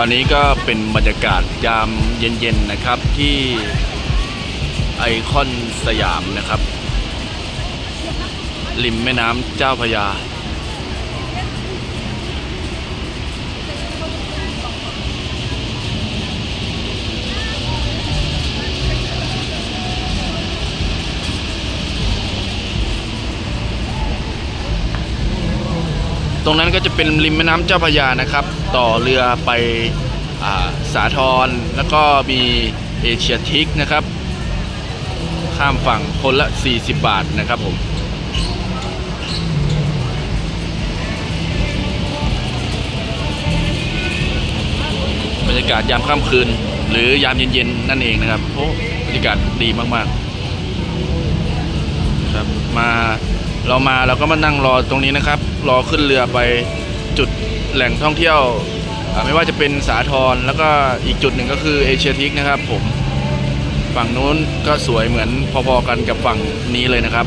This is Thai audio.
ตอนนี้ก็เป็นบรรยากาศยามเย็นๆนะครับที่ไอคอนสยามนะครับ ริมแม่น้ำเจ้าพระยา ตรงนั้นก็จะเป็นริมแม่น้ำเจ้าพระยานะครับ ต่อเรือไปอาสาทรแล้วก็มีเอเชียทิกนะครับ ข้ามฝั่งคนละ 40 บาทนะครับผมบรรยากาศยามค่ำคืน หรือยามเย็นๆ นั่นเองนะครับโอ้บรรยากาศดีมากๆ ครับมา เรามาเราก็มานั่งรอตรงนี้นะครับ รอขึ้นเรือไปจุดแหล่งท่องเที่ยว ไม่ว่าจะเป็นสาทรแล้วก็อีกจุดหนึ่งก็คือเอเชียทิกนะครับผม ฝั่งนู้นก็สวยเหมือนพอๆกันกับฝั่งนี้เลยนะครับ